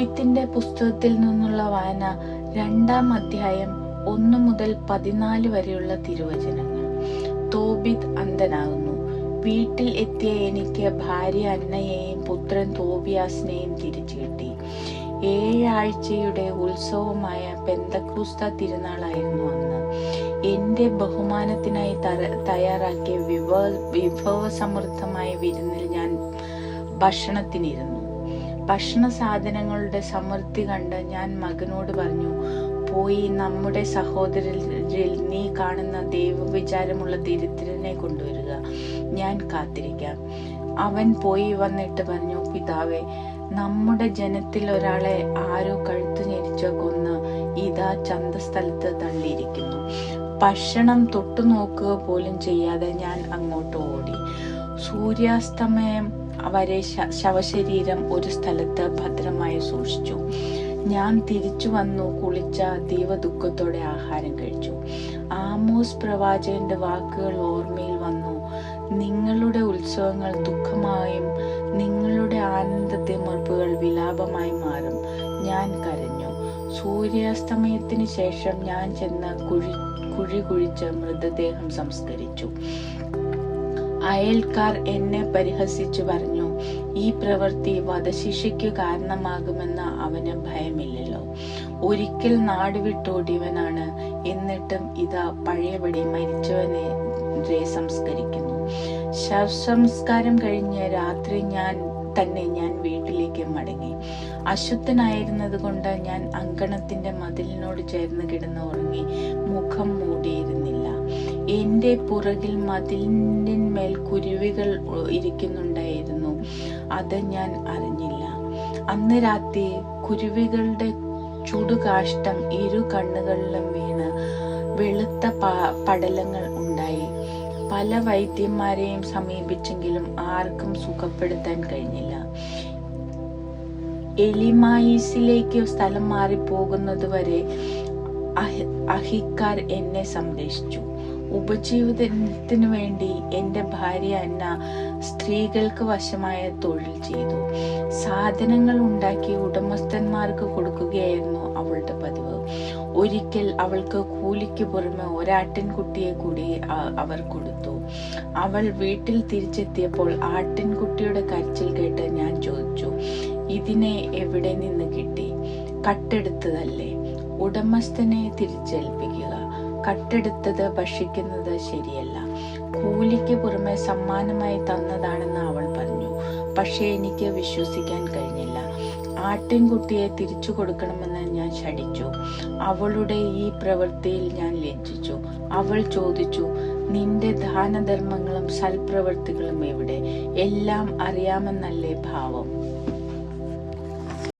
തോബിത്തിന്റെ പുസ്തകത്തിൽ നിന്നുള്ള വായന രണ്ടാം അധ്യായം ഒന്ന് മുതൽ പതിനാല് വരെയുള്ള തിരുവചനങ്ങൾ. തോബിത് അന്ധനാകുന്നു. വീട്ടിൽ എത്തിയ എനിക്ക് ഭാര്യ അന്നയെയും പുത്രൻ തോബിയാസിനെയും തിരിച്ചു കിട്ടി. ഏഴാഴ്ചയുടെ ഉത്സവമായ പെന്തക്രൂസ്ത തിരുനാളായിരുന്നു അന്ന്. എന്റെ ബഹുമാനത്തിനായി തയ്യാറാക്കിയ വിഭവ വിഭവസമൃദ്ധമായ വിരുന്നിൽ ഞാൻ ഭക്ഷണത്തിനിരുന്നു. ഭക്ഷണ സാധനങ്ങളുടെ സമൃദ്ധി കണ്ട് ഞാൻ മകനോട് പറഞ്ഞു പോയി നമ്മുടെ സഹോദരരിൽ നീ കാണുന്ന ദൈവവിചാരമുള്ള ദരിദ്രനെ കൊണ്ടുവരിക. ഞാൻ കാത്തിരിക്കാം. അവൻ പോയി വന്നിട്ട് പറഞ്ഞു പിതാവേ നമ്മുടെ ജനത്തിൽ ഒരാളെ ആരോ കഴുത്തു ഞെരിച്ച കൊന്ന് ഇതാ ചന്തസ്ഥലത്ത് തള്ളിയിരിക്കുന്നു. ഭക്ഷണം തൊട്ടു നോക്കുക പോലും ചെയ്യാതെ ഞാൻ അങ്ങോട്ട് ഓടി. സൂര്യാസ്തമയം വരെ ശ- ശവശരീരം ഒരു സ്ഥലത്ത് ഭദ്രമായി സൂക്ഷിച്ചു. ഞാൻ തിരിച്ചു വന്നു കുളിച്ച ദൈവദുഃഖത്തോടെ ആഹാരം കഴിച്ചു. ആമോസ് പ്രവാചകന്റെ വാക്കുകൾ ഓർമ്മയിൽ വന്നു. നിങ്ങളുടെ ഉത്സവങ്ങൾ ദുഃഖമായും നിങ്ങളുടെ ആനന്ദത്തെ മുറിപ്പുകൾ വിലാപമായി മാറും. ഞാൻ കരഞ്ഞു. സൂര്യാസ്തമയത്തിന് ശേഷം ഞാൻ ചെന്ന് കുഴി കുഴി കുഴിച്ച് മൃതദേഹം സംസ്കരിച്ചു. അയൽക്കാർ എന്നെ പരിഹസിച്ചു പറഞ്ഞു ഈ പ്രവൃത്തി വധശിക്ഷയ്ക്ക് കാരണമാകുമെന്ന് അവന് ഭയമില്ലല്ലോ. ഒരിക്കൽ നാട് വിട്ടോടിയവനാണ്. എന്നിട്ടും ഇതാ പഴയപടി മരിച്ചവനെ സംസ്കരിക്കുന്നു. ശവസംസ്കാരം കഴിഞ്ഞ് രാത്രി ഞാൻ തന്നെ ഞാൻ വീട്ടിലേക്ക് മടങ്ങി. അശുദ്ധനായിരുന്നത് കൊണ്ട് ഞാൻ അങ്കണത്തിന്റെ മതിലിനോട് ചേർന്ന് കിടന്ന് ഉറങ്ങി. മുഖം മൂടിയിരുന്നില്ല. എന്റെ പുറകിൽ മതിലിന്റെ കുരുവികൾ ഇരിക്കുന്നുണ്ടായിരുന്നു. അത് ഞാൻ അറിഞ്ഞില്ല. അന്ന് രാത്രി കുരുവികളുടെ ചുടുകാഷ്ടം ഇരു കണ്ണുകളിലും വീണ് വെളുത്ത പടലങ്ങൾ ഉണ്ടായി. പല വൈദ്യന്മാരെയും സമീപിച്ചെങ്കിലും ആർക്കും സുഖപ്പെടുത്താൻ കഴിഞ്ഞില്ല. എലിമായിസിലേക്ക് സ്ഥലം മാറി പോകുന്നതുവരെ അഹിക്കാർ എന്നെ സംരക്ഷിച്ചു. ഉപജീവനത്തിനു വേണ്ടി എന്റെ ഭാര്യ അന്ന സ്ത്രീകൾക്ക് വശമായ തൊഴിൽ ചെയ്തു. സാധനങ്ങൾ ഉണ്ടാക്കി ഉടമസ്ഥന്മാർക്ക് കൊടുക്കുകയായിരുന്നു അവളുടെ പതിവ്. ഒരിക്കൽ അവൾക്ക് കൂലിക്ക് പുറമെ ഒരാട്ടിൻകുട്ടിയെ കൂടി അവർ കൊടുത്തു. അവൾ വീട്ടിൽ തിരിച്ചെത്തിയപ്പോൾ ആട്ടിൻകുട്ടിയുടെ കരച്ചിൽ കേട്ട് ഞാൻ ചോദിച്ചു ഇതിനെ എവിടെ നിന്ന് കിട്ടി? കട്ടെടുത്തതല്ലേ? ഉടമസ്ഥനെ തിരിച്ചേൽപ്പിക്കുക. കട്ടെടുത്തത് ഭക്ഷിക്കുന്നത് ശരിയല്ല. കൂലിക്ക് പുറമെ സമ്മാനമായി തന്നതാണെന്ന് അവൾ പറഞ്ഞു. പക്ഷേ എനിക്ക് വിശ്വസിക്കാൻ കഴിഞ്ഞില്ല. ആട്ടിൻകുട്ടിയെ തിരിച്ചു കൊടുക്കണമെന്ന് ഞാൻ ശടിച്ചു അവളുടെ ഈ പ്രവൃത്തിയിൽ ഞാൻ ലജ്ജിച്ചു. അവൾ ചോദിച്ചു നിന്റെ ദാനധർമ്മങ്ങളും സൽപ്രവൃത്തികളും എവിടെ? എല്ലാം അറിയാമെന്നല്ലേ ഭാവം?